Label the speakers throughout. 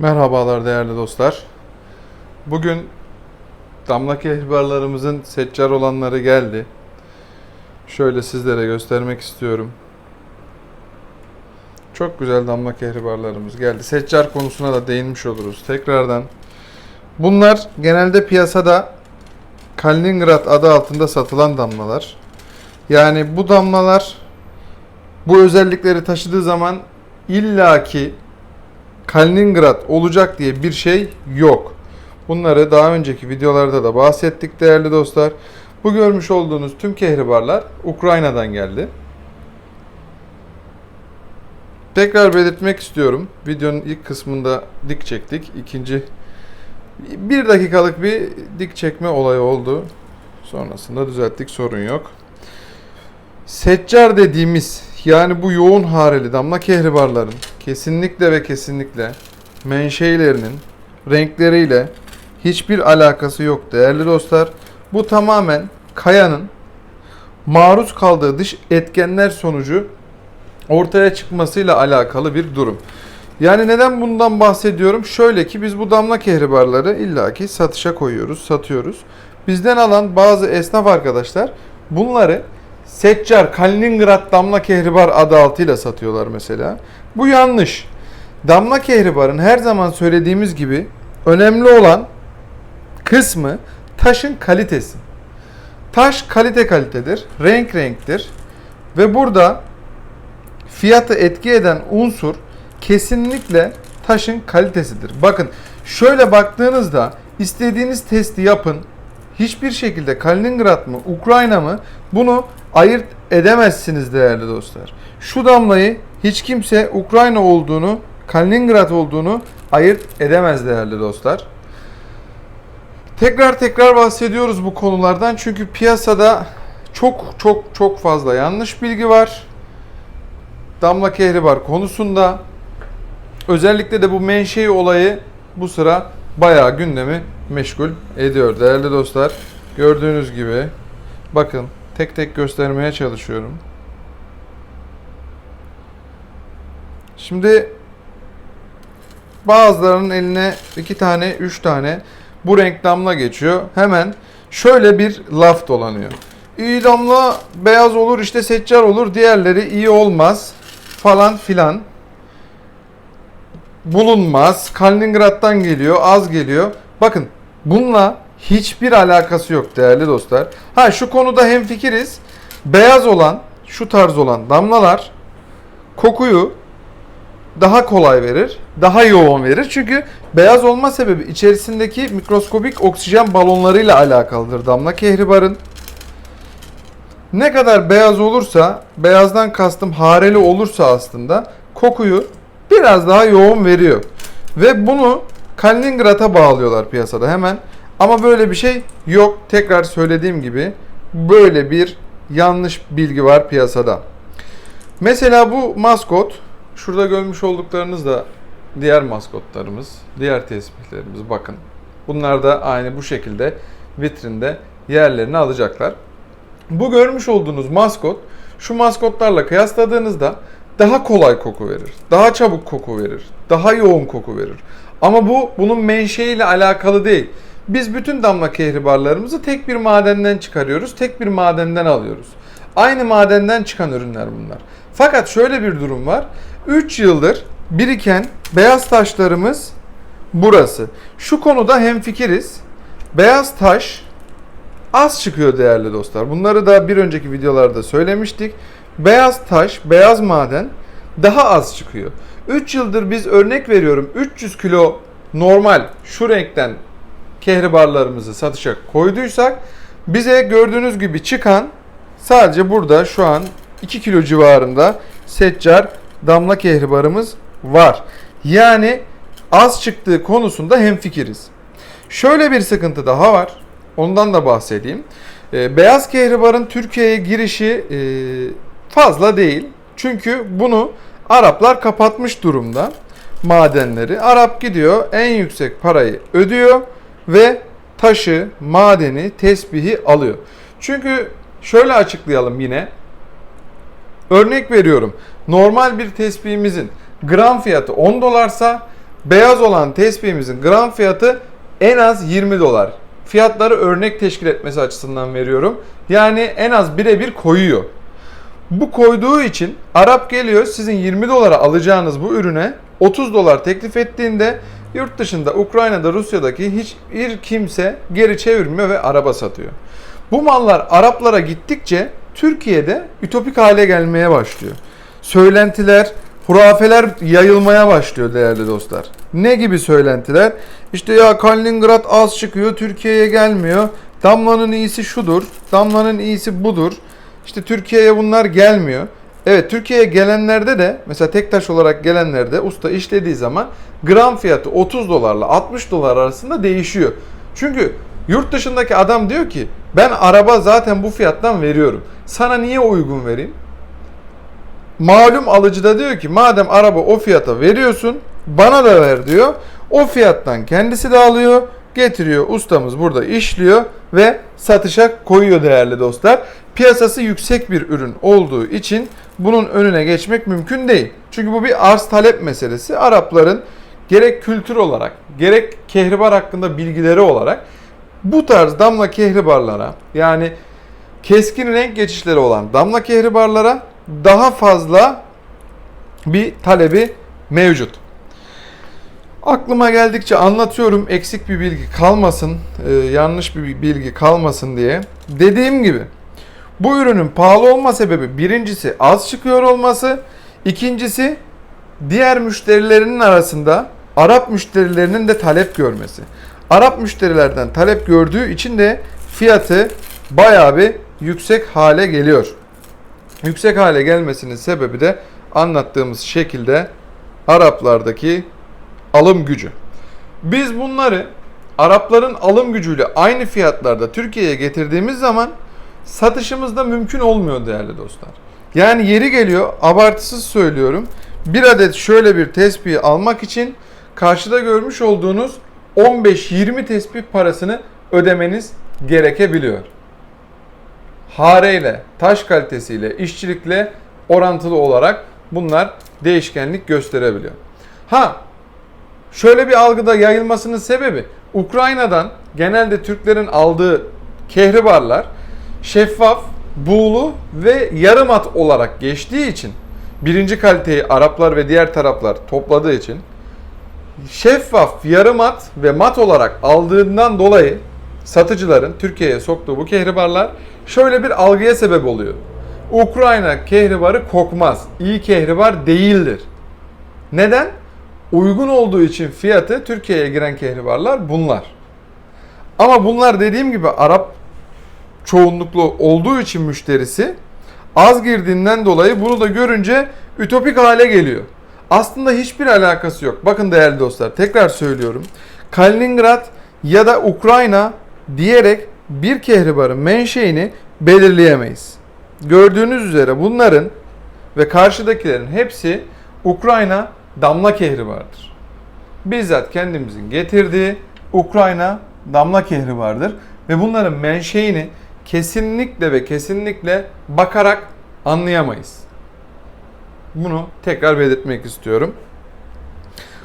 Speaker 1: Merhabalar değerli dostlar. Bugün damla kehribarlarımızın seccar olanları geldi. Şöyle sizlere göstermek istiyorum. Çok güzel damla kehribarlarımız geldi. Seccar konusuna da değinmiş oluruz tekrardan. Bunlar genelde piyasada Kaliningrad adı altında satılan damlalar. Yani bu damlalar bu özellikleri taşıdığı zaman illaki Kaliningrad olacak diye bir şey yok. Bunları daha önceki videolarda da bahsettik değerli dostlar. Bu görmüş olduğunuz tüm kehribarlar Ukrayna'dan geldi. Tekrar belirtmek istiyorum. Videonun ilk kısmında dik çektik. İkinci bir dakikalık bir dik çekme olayı oldu. Sonrasında düzelttik sorun yok. Seccar dediğimiz yani bu yoğun hareli damla kehribarların kesinlikle ve kesinlikle menşeilerinin renkleriyle hiçbir alakası yok değerli dostlar. Bu tamamen kayanın maruz kaldığı dış etkenler sonucu ortaya çıkmasıyla alakalı bir durum. Yani neden bundan bahsediyorum? Şöyle ki biz bu damla kehribarları illaki satışa koyuyoruz, satıyoruz. Bizden alan bazı esnaf arkadaşlar bunları Seccar Kaliningrad damla kehribar adı altıyla satıyorlar mesela. Bu yanlış. Damla kehribarın her zaman söylediğimiz gibi önemli olan kısmı taşın kalitesi. Taş kalite kalitedir, renk renktir ve burada fiyatı etki eden unsur kesinlikle taşın kalitesidir. Bakın şöyle baktığınızda istediğiniz testi yapın. Hiçbir şekilde Kaliningrad mı, Ukrayna mı bunu ayırt edemezsiniz değerli dostlar. Şu damlayı hiç kimse Ukrayna olduğunu, Kaliningrad olduğunu ayırt edemez değerli dostlar. Tekrar tekrar bahsediyoruz bu konulardan çünkü piyasada çok çok çok fazla yanlış bilgi var. Damla kehribar konusunda özellikle de bu menşei olayı bu sıra bayağı gündemi meşgul ediyor değerli dostlar. Gördüğünüz gibi bakın tek tek göstermeye çalışıyorum. Şimdi bazılarının eline iki tane, üç tane bu renk damla geçiyor. Hemen şöyle bir laf dolanıyor. İyi damla beyaz olur işte seccar olur diğerleri iyi olmaz falan filan. Bulunmaz. Kaliningrad'dan geliyor az geliyor. Bakın bununla hiçbir alakası yok değerli dostlar. Ha şu konuda hemfikiriz. Beyaz olan şu tarz olan damlalar kokuyu daha kolay verir, daha yoğun verir. Çünkü beyaz olma sebebi içerisindeki mikroskobik oksijen balonlarıyla alakalıdır damla kehribarın. Ne kadar beyaz olursa, beyazdan kastım hareli olursa aslında kokuyu biraz daha yoğun veriyor. Ve bunu Kaliningrad'a bağlıyorlar piyasada hemen. Ama böyle bir şey yok. Tekrar söylediğim gibi böyle bir yanlış bilgi var piyasada. Mesela bu maskot Şurada görmüş olduklarınız da diğer maskotlarımız, diğer tesbihlerimiz bakın. Bunlar da aynı bu şekilde vitrinde yerlerini alacaklar. Bu görmüş olduğunuz maskot şu maskotlarla kıyasladığınızda daha kolay koku verir. Daha çabuk koku verir. Daha yoğun koku verir. Ama bu bunun menşeiyle alakalı değil. Biz bütün damla kehribarlarımızı tek bir madenden çıkarıyoruz. Tek bir madenden alıyoruz. Aynı madenden çıkan ürünler bunlar. Fakat şöyle bir durum var. 3 yıldır biriken beyaz taşlarımız burası. Şu konuda hemfikiriz. Beyaz taş az çıkıyor değerli dostlar. Bunları da bir önceki videolarda söylemiştik. Beyaz taş, beyaz maden daha az çıkıyor. 3 yıldır biz örnek veriyorum 300 kilo normal şu renkten kehribarlarımızı satışa koyduysak bize gördüğünüz gibi çıkan sadece burada şu an 2 kilo civarında seccar damla kehribarımız var. Yani az çıktığı konusunda hemfikiriz. Şöyle bir sıkıntı daha var. Ondan da bahsedeyim. E, beyaz kehribarın Türkiye'ye girişi e, fazla değil. Çünkü bunu Araplar kapatmış durumda madenleri. Arap gidiyor en yüksek parayı ödüyor ve taşı, madeni, tesbihi alıyor. Çünkü şöyle açıklayalım yine. Örnek veriyorum. Normal bir tespihimizin gram fiyatı 10 dolarsa Beyaz olan tespihimizin gram fiyatı en az 20 dolar. Fiyatları örnek teşkil etmesi açısından veriyorum. Yani en az birebir koyuyor. Bu koyduğu için Arap geliyor sizin 20 dolara alacağınız bu ürüne 30 dolar teklif ettiğinde yurt dışında Ukrayna'da Rusya'daki hiçbir kimse geri çevirmiyor ve araba satıyor. Bu mallar Araplara gittikçe Türkiye'de ütopik hale gelmeye başlıyor. Söylentiler, hurafeler yayılmaya başlıyor değerli dostlar. Ne gibi söylentiler? İşte ya Kaliningrad az çıkıyor, Türkiye'ye gelmiyor. Damlanın iyisi şudur, damlanın iyisi budur. İşte Türkiye'ye bunlar gelmiyor. Evet Türkiye'ye gelenlerde de mesela tek taş olarak gelenlerde usta işlediği zaman gram fiyatı 30 dolarla 60 dolar arasında değişiyor. Çünkü yurt dışındaki adam diyor ki ben araba zaten bu fiyattan veriyorum. Sana niye uygun vereyim? Malum alıcı da diyor ki madem araba o fiyata veriyorsun bana da ver diyor. O fiyattan kendisi de alıyor getiriyor ustamız burada işliyor ve satışa koyuyor değerli dostlar. Piyasası yüksek bir ürün olduğu için bunun önüne geçmek mümkün değil. Çünkü bu bir arz talep meselesi. Arapların gerek kültür olarak gerek kehribar hakkında bilgileri olarak bu tarz damla kehribarlara yani keskin renk geçişleri olan damla kehribarlara daha fazla bir talebi mevcut. Aklıma geldikçe anlatıyorum eksik bir bilgi kalmasın, e, yanlış bir bilgi kalmasın diye. Dediğim gibi bu ürünün pahalı olma sebebi birincisi az çıkıyor olması, ikincisi diğer müşterilerinin arasında Arap müşterilerinin de talep görmesi. Arap müşterilerden talep gördüğü için de fiyatı bayağı bir yüksek hale geliyor. Yüksek hale gelmesinin sebebi de anlattığımız şekilde Araplardaki alım gücü. Biz bunları Arapların alım gücüyle aynı fiyatlarda Türkiye'ye getirdiğimiz zaman satışımız da mümkün olmuyor değerli dostlar. Yani yeri geliyor abartısız söylüyorum. Bir adet şöyle bir tespihi almak için karşıda görmüş olduğunuz 15-20 tespih parasını ödemeniz gerekebiliyor. Hareyle, taş kalitesiyle, işçilikle orantılı olarak bunlar değişkenlik gösterebiliyor. Ha şöyle bir algıda yayılmasının sebebi Ukrayna'dan genelde Türklerin aldığı kehribarlar şeffaf, buğulu ve yarım at olarak geçtiği için birinci kaliteyi Araplar ve diğer taraflar topladığı için şeffaf, yarım at ve mat olarak aldığından dolayı satıcıların Türkiye'ye soktuğu bu kehribarlar şöyle bir algıya sebep oluyor. Ukrayna kehribarı kokmaz. iyi kehribar değildir. Neden? Uygun olduğu için fiyatı Türkiye'ye giren kehribarlar bunlar. Ama bunlar dediğim gibi Arap çoğunluklu olduğu için müşterisi az girdiğinden dolayı bunu da görünce ütopik hale geliyor. Aslında hiçbir alakası yok. Bakın değerli dostlar tekrar söylüyorum. Kaliningrad ya da Ukrayna diyerek bir kehribarın menşeini belirleyemeyiz. Gördüğünüz üzere bunların ve karşıdakilerin hepsi Ukrayna damla kehribardır. Bizzat kendimizin getirdiği Ukrayna damla kehribardır ve bunların menşeini kesinlikle ve kesinlikle bakarak anlayamayız. Bunu tekrar belirtmek istiyorum.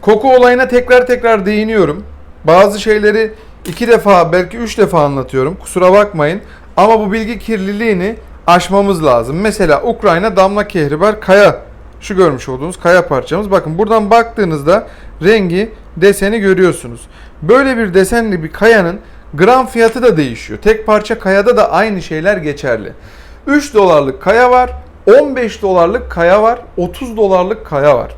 Speaker 1: Koku olayına tekrar tekrar değiniyorum. Bazı şeyleri iki defa belki üç defa anlatıyorum. Kusura bakmayın. Ama bu bilgi kirliliğini aşmamız lazım. Mesela Ukrayna damla kehribar kaya. Şu görmüş olduğunuz kaya parçamız. Bakın buradan baktığınızda rengi, deseni görüyorsunuz. Böyle bir desenli bir kayanın gram fiyatı da değişiyor. Tek parça kayada da aynı şeyler geçerli. 3 dolarlık kaya var, 15 dolarlık kaya var, 30 dolarlık kaya var.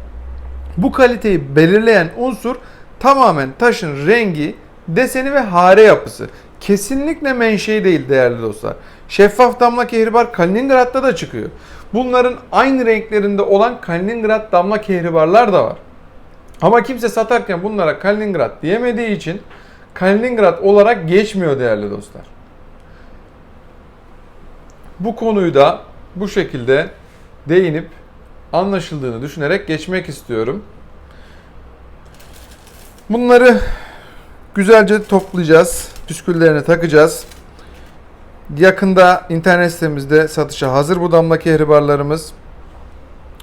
Speaker 1: Bu kaliteyi belirleyen unsur tamamen taşın rengi, deseni ve hare yapısı. Kesinlikle menşei değil değerli dostlar. Şeffaf damla kehribar Kaliningrad'da da çıkıyor. Bunların aynı renklerinde olan Kaliningrad damla kehribarlar da var. Ama kimse satarken bunlara Kaliningrad diyemediği için Kaliningrad olarak geçmiyor değerli dostlar. Bu konuyu da bu şekilde değinip anlaşıldığını düşünerek geçmek istiyorum. Bunları güzelce toplayacağız. Püsküllerini takacağız. Yakında internet sitemizde satışa hazır bu damla kehribarlarımız.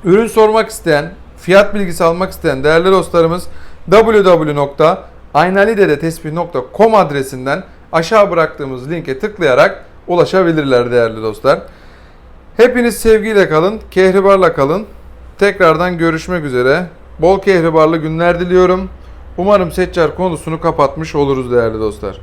Speaker 1: Ürün sormak isteyen, fiyat bilgisi almak isteyen değerli dostlarımız www.aynalidedetespih.com adresinden aşağı bıraktığımız linke tıklayarak ulaşabilirler değerli dostlar. Hepiniz sevgiyle kalın, kehribarla kalın. Tekrardan görüşmek üzere. Bol kehribarlı günler diliyorum. Umarım Seccar konusunu kapatmış oluruz değerli dostlar.